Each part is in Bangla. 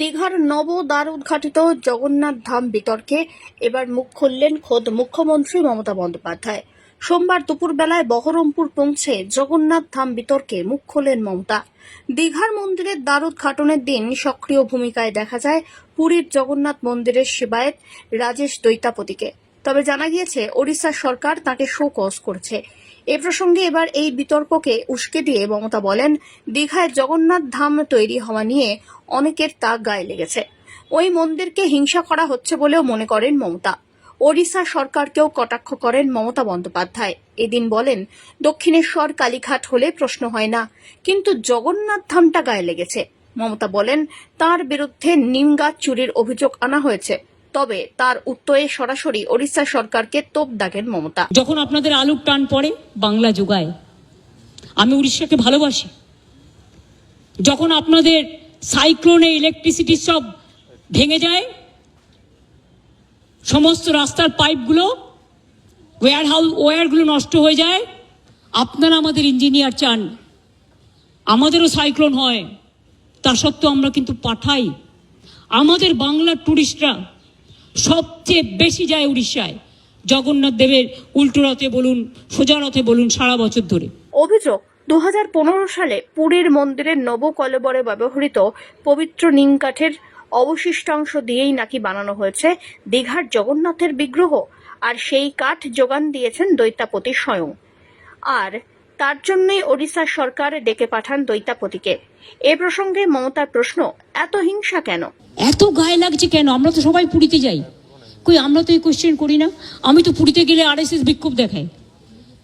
দীঘার নব দ্বার উদ্ঘাটিত জগন্নাথ ধাম বিতর্কে এবার মুখ খুললেন খোদ মুখ্যমন্ত্রী মমতা বন্দ্যোপাধ্যায়। সোমবার দুপুরবেলায় বহরমপুর পৌঁছে জগন্নাথ ধাম বিতর্কে মুখ খোলেন মমতা। দীঘার মন্দিরের দ্বার উদ্ঘাটনের দিন সক্রিয় ভূমিকায় দেখা যায় পুরীর জগন্নাথ মন্দিরের সেবায়েত রাজেশ দৈতাপতিকে তবে জানা গিয়েছে, ওড়িশা সরকার তাকে শোকজ করেছে। এ প্রসঙ্গে এবার এই বিতর্ককে উস্কে দিয়ে মমতা বলেন, দীঘায় জগন্নাথ ধাম তৈরি হওয়া নিয়ে অনেকের তা গায়ে লেগেছে। ওই মন্দিরকে হিংসা করা হচ্ছে বলেও মনে করেন মমতা। ওড়িশা সরকারকেও কটাক্ষ করেন মমতা বন্দ্যোপাধ্যায়। এদিন বলেন, দক্ষিণেশ্বর কালীঘাট হলে প্রশ্ন হয় না, কিন্তু জগন্নাথ ধামটা গায়ে লেগেছে। মমতা বলেন, তার বিরুদ্ধে নিম গাছ চুরির অভিযোগ আনা হয়েছে। তবে তার উত্তরে সরাসরি ওড়িশা সরকারকে তোপ দাগেন মমতা। যখন আপনাদের আলুর টান পড়ে, বাংলা যোগায়। আমি উড়িষ্যাকে ভালোবাসি। যখন আপনাদের সাইক্লোনে ইলেকট্রিসিটি সব ভেঙে যায়, সমস্ত রাস্তার পাইপগুলো ওয়ার হাউস ওয়্যারগুলো নষ্ট হয়ে যায়, আপনারা আমাদের ইঞ্জিনিয়ার চান। আমাদেরও সাইক্লোন হয়। তা সত্ত্বেও আমরা কিন্তু পাঠাই। আমাদের বাংলার টুরিস্টরা সবচেয়ে বেশি যায় উড়িষ্যায়। জগন্নাথ দেবের উল্টো রথে বলুন, সোজা রথে বলুন সারা বছর ধরে। অভিযোগ দু হাজার পনেরো সালে পুরীর মন্দিরের নবকলেবরে ব্যবহৃত পবিত্র নিম কাঠের অবশিষ্টাংশ দিয়েই নাকি বানানো হয়েছে দীঘার জগন্নাথের বিগ্রহ, আর সেই কাঠ যোগান দিয়েছেন দৈতাপতি স্বয়ং। আর তার জন্যই ওড়িশা সরকার ডেকে পাঠান দৈতাপতিকে এ প্রসঙ্গে মমতার প্রশ্ন এত হিংসা কেন? এত গায়ে লাগছে কেন? আমরা তো সবাই পুরীতে যাই। কই আমরা তো এই কোশ্চেন করি না। আমি তো পুরীতে গেলে আরএসএস বিক্ষোভ দেখায়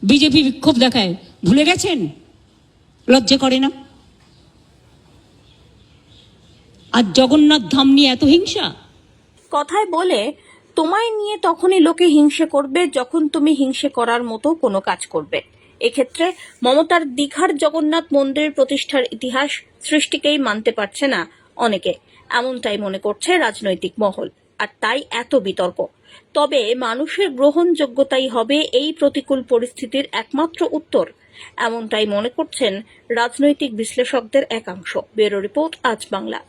বিজেপি বিক্ষোভ দেখায় ভুলে গেছেন? লজ্জা করে না? আর জগন্নাথ ধাম নিয়ে এত হিংসা? কথায় বলে তোমায় নিয়ে তখনই লোকে হিংসে করবে যখন তুমি হিংসে করার মতো কোনো কাজ করবে। এক্ষেত্রে মমতার দীঘার জগন্নাথ মন্দির প্রতিষ্ঠার ইতিহাস সৃষ্টিকেই মানতে পারছে না অনেকে। এমনটাই মনে করছে রাজনৈতিক মহল। আর তাই এত বিতর্ক। তবে মানুষের গ্রহণযোগ্যতাই হবে এই প্রতিকূল পরিস্থিতির একমাত্র উত্তর। এমনটাই মনে করছেন রাজনৈতিক বিশ্লেষকদের একাংশ। ব্যুরো রিপোর্ট আজ বাংলা।